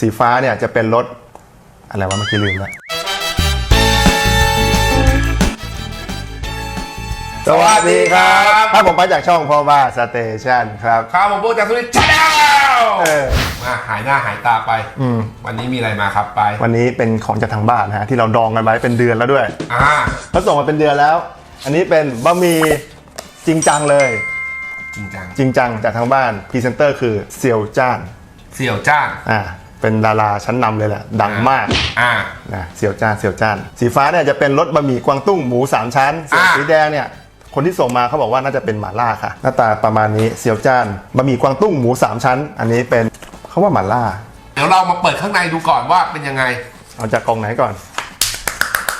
สีฟ้าเนี่ยจะเป็นรถอะไรวะเมื่อกี้ลืมแล้วสวัสดีครับ ถ้าผมมาจากช่องพอว่าสเตชันครับครับผมโบจากสุรินทร์ชาแนลเออ มาหายหน้าหายตาไป อืม วันนี้มีอะไรมาครับไป วันนี้เป็นของจากทางบ้านนะฮะที่เราดองกันไว้เป็นเดือนแล้วด้วยอ่าเขาส่งมาเป็นเดือนแล้ว อันนี้เป็นบะหมี่จริงจังเลย จริงจังจริงจังจากทางบ้านพรีเซนเตอร์คือเซียวจ้าน เสี่ยวจ้านอ่า เป็นดาราชั้นนำเลยแหละ ดังมากอ่า นะเสี่ยวจ้านเสี่ยวจ้าน สีฟ้าเนี่ยจะเป็นรสบะหมี่กวางตุ้งหมูสามชั้นส่วนอ่า สีแดงเนี่ยคนที่ส่งมาเขาบอกว่าน่าจะเป็นหม่าล่าค่ะ หน้าตาประมาณนี้เสี่ยวจ้านบะหมี่กวางตุ้งหมูสามชั้น อันนี้เป็นเขาว่าหม่าล่า เดี๋ยวเรามาเปิดข้างในดูก่อนว่าเป็นยังไง เอาจากกล่องไหนก่อน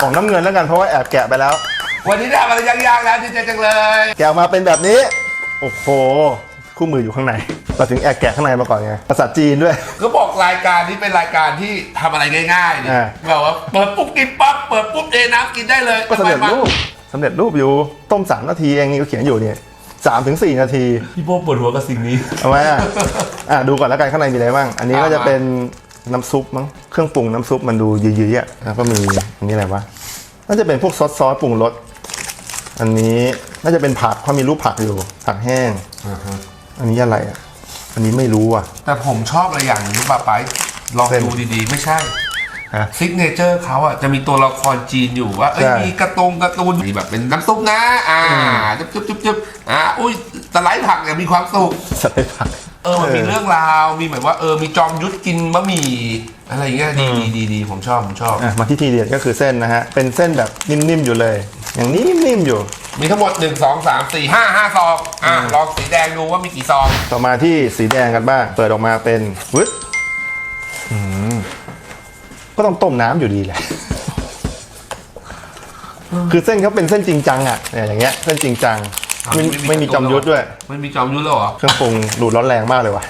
กล่องน้ำเงินแล้วกันเพราะว่าแอบแกะไปแล้ว วันนี้ได้อะไรยากๆแล้วดีใจจังเลย แกะออกมาเป็นแบบนี้ โอ้โห คู่มืออยู่ข้างในเราถึงแอบแกะข้างในมาก่อนไงภาษาจีนด้วยก็บอกรายการนี้เป็นรายการที่ทำอะไรง่ายๆนี่อ่า แบบว่าเปิดปุ๊บกินปั๊บเปิดปุ๊บเทน้ำกินได้เลยก็สำเร็จทำไมรูปสำเร็จรูปอยู่ต้มสามนาทีเองนี่ก็เขียนอยู่เนี่ยสามถึงสี่นาทีพี่โบปวดหัวกับสิ่งนี้ เอาไว้อะอะดูก่อนแล้วกันข้างในมีอะไรบ้าง อันนี้ก็อ่าจะเป็นน้ำซุปมั้งเครื่องปรุงน้ำซุปมันดูยืดๆอะแล้วก็มีอันนี้อะไรวะน่าจะเป็นพวกซอสซอสปรุงรสอันนี้น่าจะเป็นผักเพราะมีรูปผักอยู่ผักแห้ง อันนี้อะไรอะ อันนี้ไม่รู้อะ แต่ผมชอบอะไรอย่างหนึงรู้ป่ะไปลองเส้นดูดีๆ ไม่ใช่ฮะ ซิกเนเจอร์เขาอะจะมีตัวละครจีนอยู่ว่าเอ้ยใช่มีกระตงการ์ตูนมีแบบเป็นน้ำซุปนะ อ่าจุ๊บจุ๊บจุ๊บจุ๊บอ่าอุ้ยสไลด์ผักเนี่ยมีความสุข สไลด์ผัก เออมันมีเรื่องราวมีแบบว่าเออมีจอมยุทธกินบะหมี่อะไรอย่างเงี้ยดีดีดีดีผมชอบผมชอบ อะมาที่ทีเด็ดก็คือเส้นนะฮะ เป็นเส้นแบบนิ่มๆอยู่เลย อย่างนี้นิ่มๆอยู่ มีทั้งหมด 1 2 3 4 5 5 ซองอะลองสีแดงดูว่ามีกี่ซอง ต่อมาที่สีแดงกันบ้าง เปิดออกมาเป็นวึดอืมก็ต้องต้มน้ำอยู่ดีแหละ คือเส้นเขาเป็นเส้นจริงจังอะเนี่ยอย่างเงี้ย เส้นจริงจัง ไม่ไม่มีจอมยุทธด้วย ไม่มีจอมยุทธแล้วเหรอ เครื่องปรุงดูดร้อนแรงมากเลยว่ะ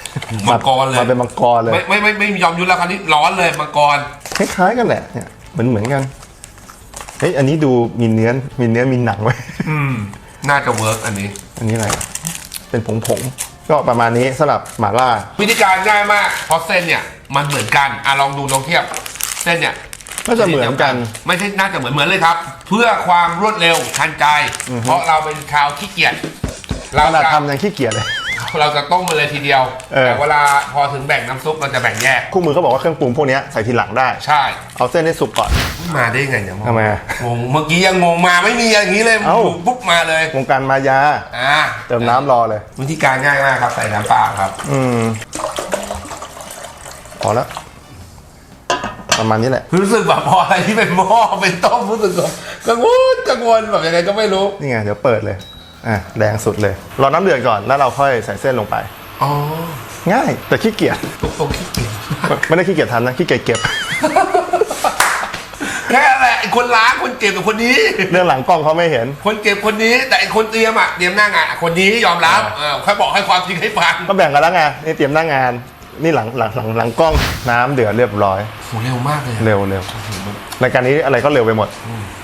มังกรเลย มาเป็นมังกรเลย ไม่ไม่ไม่ไม่มีจอมยุทธแล้วคราวนี้ร้อนเลยมังกร คล้ายๆกันแหละ เนี่ยเหมือนเหมือนกัน เฮ้ยอันนี้ดูมีเนื้อ มีเนื้อมีหนังไว้ยอืม น่าจะเวิร์กอันนี้ อันนี้อะไร เป็นผงผงๆก็ประมาณนี้สำหรับหม่าล่า วิธีการง่ายมากเพราะเส้นเนี่ยมันเหมือนกันอะลองดูลองเทียบ เส้นเนี่ย ก็จะเหมือนกันไม่ใช่น่าจะเหมือนเหมือนเลยครับ เพื่อความรวดเร็วทันใจ เพราะเราเป็นชาวขี้เกียจเราขนาดจะทำยังขี้เกียจเลยเราจะต้มมาเลยทีเดียวเออแต่เวลาพอถึงแบ่งน้ำซุปเราจะแบ่งแยก คู่มือเขาบอกว่าเครื่องปรุงพวกเนี้ยใส่ทีหลังได้ ใช่ เอาเส้นให้สุกก่อน มาได้ไงเนี่ยทำไมอะงง เมื่อกี้ยังงงมาไม่มีอย่างนี้เลยเอ้าปุ๊บมาเลยวงการมายาอ่าเติมน้ำรอเลย วิธีการง่ายมากครับ ใส่น้ำเปล่าครับ อืมพอแล้ว ประมาณนี้แหละ รู้สึกแบบพออะไรที่เป็นหม้อเป็นต้มรู้สึกแบบกังวลกังวลแบบยังไงก็ไม่รู้นี่ไงเดี๋ยวเปิดเลยอะแดงสุดเลยรอน้ำเดือดก่อนแล้วเราค่อยใส่เส้นลงไป อ๋อง่าย แต่ขี้เกียจตุ๊กตุ๊กขี้เกียจไม่ได้ขี้เกียจทำนะขี้เกียจเก็บ แค่นั้นแหละไอ้คนล้างคนเก็บกับคนนี้ เรื่องหลังกล้องเขาไม่เห็น คนเก็บคนนี้ แต่ไอ้คนเตรียมอะเตรียมหน้างานอะคนนี้ยอมรับเออค่อยบอกให้ความจริงให้ฟัง ก็แบ่งกันแล้วไงนี่เตรียมหน้างาน นี่หลังหลังหลังหลังกล้องน้ำเดือดเรียบร้อย โหเร็วมากเลยเร็วเร็วรายการนี้อะไรก็เร็วไปหมด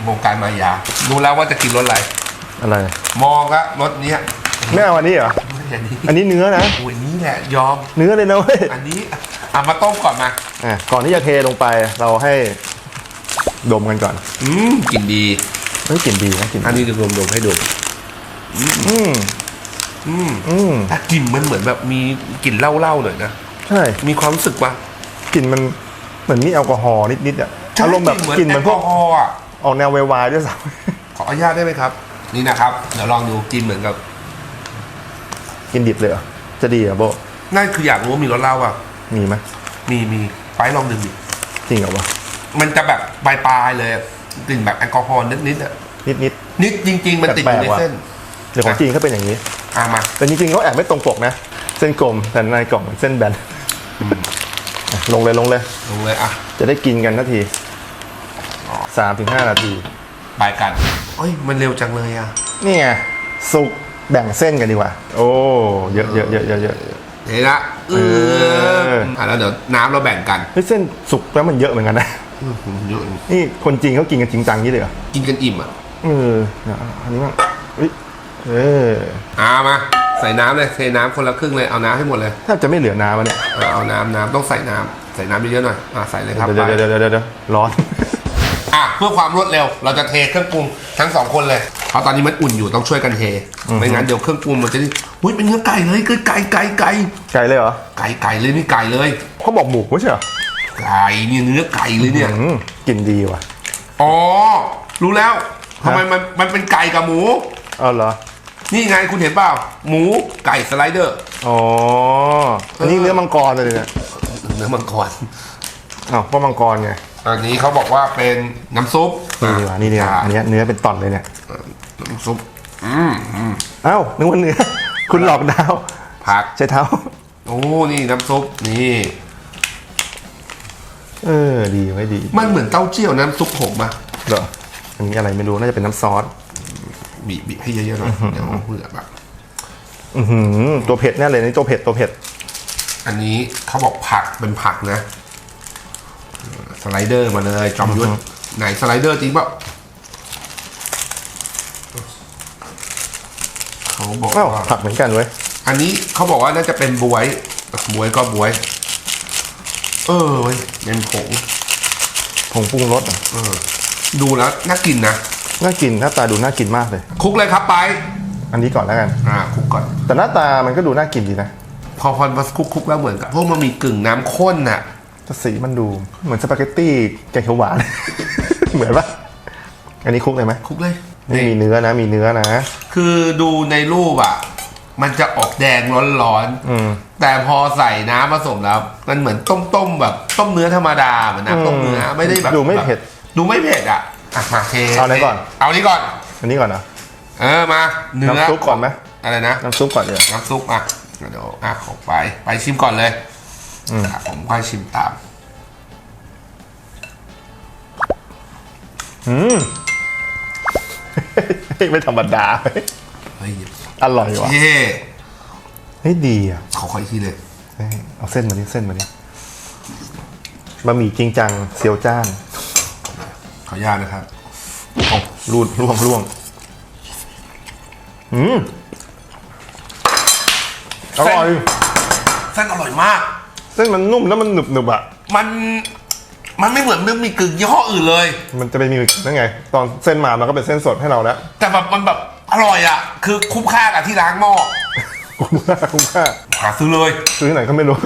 วงการมายารู้แล้วว่าจะกินรสอะไร อะไรมองละรสเนี้ยไม่เอาอันนี้เหรอไม่ใช่อันนี้อันนี้เนื้อนะ โอ้ยนี่แหละยอม เนื้อเลยนะเว้ยอันนี้อะมาต้มก่อนมา อะก่อนที่จะเทลงไปเราให้ดมกันก่อนอืมกลินดี เฮ้ยกลิ่นดีนะกลิ่นอันนี้จะดมดมให้ดูอืมอืมอืมอะกลิ่นมันเหมือนแบบมีกลิ่นเหล้าๆหน่อยนะ ใช่มีความรู้สึกว่ากลิ่นมันเหมือนมีแอลกอฮอล์นิดๆอะอารมณ์แบบกลิ่นเหมือนพวกแอลกอฮอล์อะออกแนวไวายๆด้วยซ้ขออนุญาตได้ไหมครับ นี่นะครับ เดี๋ยวลองดูกินเหมือนกับำ กินดิบเลยเหรอจะดีเหรอโบนั่นคืออยากรู้ว่ามีรสเหล้าอะ มีไหมมีมีไปลองดื่มดิ จริงเหรอวะมันจะแบบปลายๆเลยอะกลิ่นแบบแอลกอฮอล์นิดๆอะนิด นิดจริง ๆ มันติดอยู่ในแปลกๆว่ะ เส้น ๆเดี๋ยวของจีนเขาเป็นอย่างนี้ อะมาแต่จริงๆเขาแอบไม่ตรงปกนะ เส้นกลมแต่ในกล่องเป็นเส้นแบน อะลงเลยลงเลยลงเลยอะจะได้กินกันนาทีสามถึงห้านาที ไปกันเอ้ยมันเร็วจังเลยอะนี่ไงสุกแบ่งเส้นกันดีกว่า โอ้เยอะเยอะเยอะเยอะเยอะเห็นละเอเอออ อะแล้วเดี๋ยวน้ำเราแบ่งกันเฮ้ยเส้นสุกแล้วมันเยอะเหมือนกันนะ อืมเยอะนี่คนจีนเขากินกันจริงจังนี้เลยเหรอกินกันอิ่มอะเออเนี่ยอันนี้บ้างเฮ้ยเออ อ่ามา ใส่น้ำเลยเทน้ำคนละครึ่งเลยเอาน้ำให้หมดเลยแทบจะไม่เหลือน้ำแล้วเนี่ยเอาเอาน้ำน้ำต้องใส่น้ำใส่ส่น้ำเยอะๆหน่อยอะใส่เลยครับเดี๋ยวไปเดี๋ยวเดี๋ยวเดี๋ยวเดี๋ยวร้อน อะเพื่อความรวดเร็ว เราจะเทเครื่องปรุงทั้งสองคนเลยเพราะตอนนี้มันอุ่นอยู่ต้องช่วยกันเทไม่งั้นเดี๋ยวเครื่องปรุงมันจะได้อุ้ยเป็นเนื้อไก่เลยคือไก่ไก่ไก่ไก่เลยเหรอไก่ไก่เลยนี่ไก่เลย เขาบอกหมูไม่ใช่เหรอไก่เนี่ยเนื้อไก่เลยเนี่ยอืมกลิ่นดีว่ะอ๋อรู้แล้วทำไมฮะมันมันเป็นไก่กับหมู เออเหรอ นี่ไงคุณเห็นเปล่า หมูไก่สไลเดอร์ อ๋อ อันนี้เนื้อมังกรเลยเนี่ยเนื้อมังกรอ้าวเพราะมังกรไงอันนี้เขาบอกว่าเป็นน้ำซุปนี่ดีกว่านี่ดีกว่าอันเนี้ยเนื้อเป็นตอนเลยเนี่ยน้ำซุปอืมอืมเอ้านึกว่าเนื้อ คุณหลอกดาวผัก ใช้เท้า โอ้ นี่น้ำซุป นี่ เออ ดีไว้ดี มันเหมือนเต้าเจี้ยวน้ำซุปผมอะเหรออันนี้อะไรไม่รู้ น่าจะเป็นน้ำซอส บีบบีบให้เยอะๆหน่อยเดี๋ยวเผื่อแบบอือหือตัวเผ็ดแน่เลยนี่ตัวเผ็ดตัวเผ็ด อันนี้เขาบอกผักเป็นผักนะ สไลเดอร์มาเลย จอมยุทธไหนสไลเดอร์จริงเปล่าเขาบอกอ้าวว่าผักเหมือนกันเว้ยอันนี้เขาบอกว่าน่าจะเป็นบวยบวยก็บวย เออเว้ยเป็นผงผงปรุงรสอะเออ ดูแล้วน่ากินนะ น่ากินหน้าตาดูน่ากินมากเลยคลุกเลยครับไป อันนี้ก่อนแล้วกัน อ่าคลุกก่อน แต่หน้าตามันก็ดูน่ากินดีนะพอพอมาคลุกคลุกแล้วเหมือนกับพวกมันมีกึ่งน้ำข้นน่ะ แต่สีมันดูเหมือนสปาเกตตี้แกงเขียวหวาน เหมือนปะอันนี้คลุกเลยไหมคลุกเลยนี่มีเนื้อนะ มีเนื้อนะ คือดูในรูปอะ มันจะออกแดงร้อนอืม ๆ แต่พอใส่น้ำผสมแล้ว มันเหมือนต้มต้มๆแบบ ต้มเนื้อธรรมดาเหมือนน้ำต้มเนื้อไม่ได้แบบดูไม่เผ็ด ดูไม่เผ็ดอะ อะมาเทเอาไหนก่อน เอานี้ก่อน อันนี้ก่อนนะเออมาเนื้อน้ำซุปก่อนไหมอะไรนะ น้ำซุปก่อนเดี๋ยวน้ำซุปอะเดี๋ยวอะของไปไปชิมก่อนเลยอืมอะผมค่อยชิมตาม อืม ไม่ธรรมดาเว้ยเฮ้ยอร่อยว่ะเท่เฮ้ยดีอะขอค่อยทีเลยเฮ้ยเอาเส้นมาดิเส้นมาดิบะหมี่จริงจังเซียวจ้าน ขออนุญาตนะครับโอ้รูดร่วงร่วงอืมอร่อยเส้นอร่อยมาก เส้นมันนุ่มแล้วมันหนึบหนึบๆอะ มันมันไม่เหมือนมันมีกึ่งยี่ห้ออื่นเลย มันจะไปมีนั่นไง ตอนเส้นมามันก็เป็นเส้นสดให้เราแล้ว แต่แบบมันแบบอร่อยอะ คือคุ้มค่ากับที่ล้างหม้อคุ้มค่าคุ้มค่าหาซื้อเลย ซื้อที่ไหนก็ไม่รู้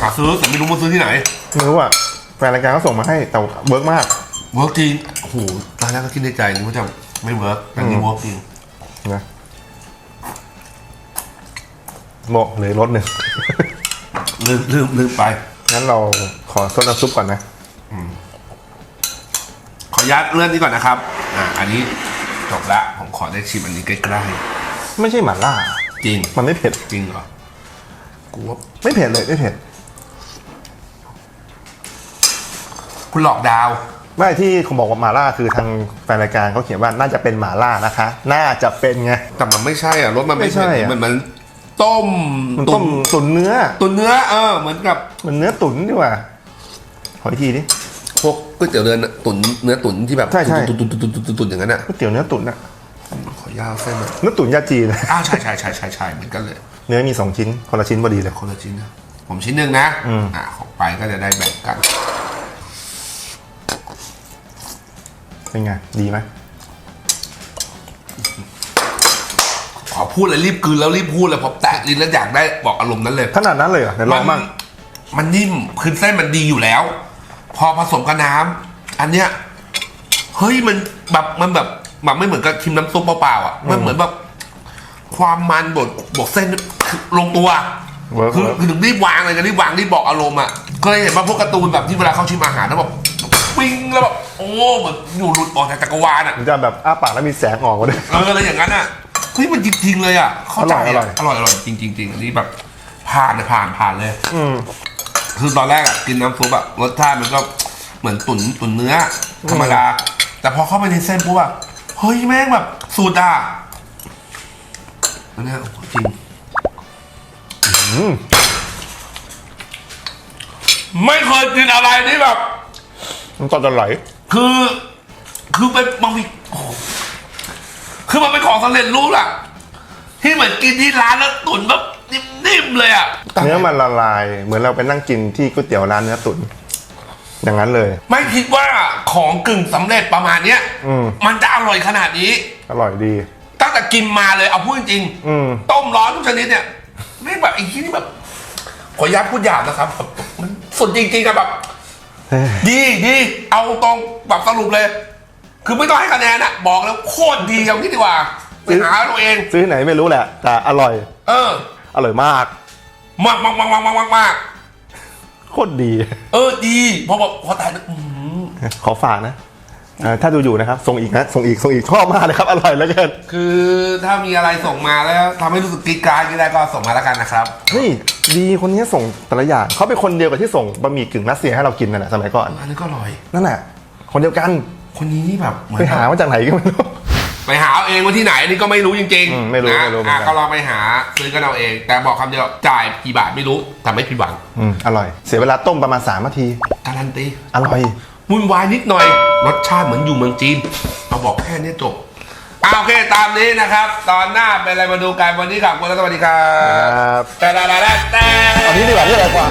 หาซื้อแต่ไม่รู้ว่าซื้อที่ไหนไม่รู้อะแฟนรายการเขาส่งมาให้แต่เวิร์กมาก เวิร์กจริงโอ้โหตอนแรกก็คิดในใจนึกว่าจะไม่เวิร์กแต่นี่เวิร์กจริงนะโมะเหลยรสหนึ่ง ลืมลืมลืมไปงั้นเราขอซดน้ำซุปก่อนนะ ขออนุญาตเลื่อนนี้ก่อนนะครับ อ่า อันนี้จบละ ผมขอได้ชิมอันนี้ใกล้ไม่ใช่หม่าล่า ๆ จริง มันไม่เผ็ด จริงเหรอ กูว่าไม่เผ็ดเลยไม่เผ็ด คุณหลอกดาว ไม่ที่เขาบอกว่าหม่าล่าคือทางแฟนรายการเขาเขียนว่าน่าจะเป็นหม่าล่านะคะ น่าจะเป็นไง แต่มันไม่ใช่อะรสมันไม่ไม่ใช่เผ็ดอะ มันมันต้มมันตุ๋ต้นมตุ๋นเนื้อตุ๋นเนื้อเออเหมือนกับมันเนื้อตุ๋นดีกว่าขออีกทีดิ พวกก๋วยเตี๋ยวเรือตุ๋นเนื้อตุ๋นที่แบบใช่ใช่ ตุ๋นตุ๋นตุ๋นตุ๋นตุ๋นตุ๋นอย่างนั้นอะก๋วยเตี๋ยวเนื้อตุ๋นอะขออนุญาตเอาเส้นมาเนื้อตุ๋นยาจีน อ้าวใช่ใช่ใช่ใช่ใช่เหมือนกันเลย เนื้อมีสองชิ้นคนละชิ้นพอดีเลย คนละชิ้นนะผมชิ้นหนึ่งนะอืมอ่าของไปก็จะได้แบ่งกัน เป็นไง ดีไหมขอพูดเลยรีบกลืนแล้วรีบพูดเลยพอแตะลิ้นแล้วอยากได้บอกอารมณ์นั้นเลยขนาดนั้นเลยเหรอไหนลองบ้างมันนิ่มคือเส้นมันดีอยู่แล้ว พอผสมกับน้ำอันเนี้ยเฮ้ยมันแบบมันแบบแบบไม่เหมือนกับชิมน้ำซุปเปล่าๆอะมันเหมือนแบบความมันบดบวกเส้นคือลงตัว เวิร์กคือเวิร์ก คือถึงรีบวางเลยกันรีบวางรีบบอกอารมณ์อะก็เลยเห็นว่าพวกการ์ตูนแบบที่เวลาเขาชิมอาหารแล้วแบบ ปิ้งแล้วแบบโอ้เหมือนอยู่หลุดออกจากจักรวาลอะมันจะแบบอ้าปากแล้วมีแสงออกมาด้วย เอออะไรอย่างนั้นอะเฮ้ยมันจริงๆเลยอะเข้าใจอร่อยอร่อยอร่อยจริงๆจริงๆอันนี้แบบผ่านเลยผ่านผ่านเลย อืมคือตอนแรกอะกินน้ำซุปอะรสชาติมันก็เหมือนตุ๋นตุ๋นเนื้อธรรมดา แต่พอเข้าไปในเส้นปุ๊บอะเฮ้ยแม่งแบบสูตรอะอันเนี้ยจริงอืมไม่เคยกินอะไรที่แบบ มันตอนจะไหล คือ คือเป็นบางทีโอ้โหคือมันเป็นของสำเร็จรูปอะที่เหมือนกินที่ร้านแล้วตุ๋นแบบนิ่มๆเลยอะเนื้อมันละลาย เหมือนเราไปนั่งกินที่ก๋วยเตี๋ยวร้านเนื้อตุ๋นอย่างนั้นเลย ไม่คิดว่าของกึ่งสำเร็จประมาณเนี้ยอืม มันจะอร่อยขนาดนี้ อร่อยดี ตั้งแต่กินมาเลยเอาพูดจริงๆอืม ต้มร้อนทุกชนิดเนี่ยไม่งแบบไอ้ที่นี่แบบขออนุญาตพูดหยาบนะครับแบบมันสุดจริงๆอะแบบเอ้ย ดีดีเอาตรงแบบสรุปเลย คือไม่ต้องให้คะแนนอะบอกแล้วโคตรดีเอางี้ดีกว่าไปหาตัวเอง ซื้อไหนไม่รู้แหละ แต่อร่อย เออ อร่อยมากมากมากมากมากมากมากมากโคตรดี เออดีพอบอกพอถ่ายอื้อหือขอฝากนะเอ่อ ถ้าดูอยู่นะครับส่งอีกนะส่งอีกส่งอีกชอบมากเลยครับอร่อยเหลือเกินคือถ้ามีอะไรส่งมาแล้วทำให้รู้สึกกรีดกรารก็ได้ก็ส่งมาแล้วกันนะครับเฮ้ยดีคนนี้ส่งแต่ละอย่างเขาเป็นคนเดียวกับที่ส่งบะหมี่กึ่งรัสเซียให้เรากินนั่นแหละสมัยก่อนอันนี้ก็อร่อยนั่นแหละคนเดียวกันคนนี้นี่แบบเหมือนไปหามาจากไหนก็ไม่รู้ไปหาเอาเองว่าที่ไหนอันนี้ก็ไม่รู้จริงอืมไม่รู้นะไม่รู้เหมือนกันอะก็ลองไปหาซื้อกันเอาเอง แต่บอกคำเดียวจ่ายกี่บาทไม่รู้แต่ไม่ผิดหวังอืมอร่อย เสียเวลาต้มประมาณ3นาทีการันตีอร่อยวุ่นวายนิดหน่อย รสชาติเหมือนอยู่เมืองจีน เอาบอกแค่นี้จบอะโอเคตามนี้นะครับ ตอนหน้าเป็นอะไรมาดูกันวันนี้ครับคุณและสวัสดีครัครับบแต่แต่แต่แต่ เอานี้ดีกว่าที่อะไรกว่า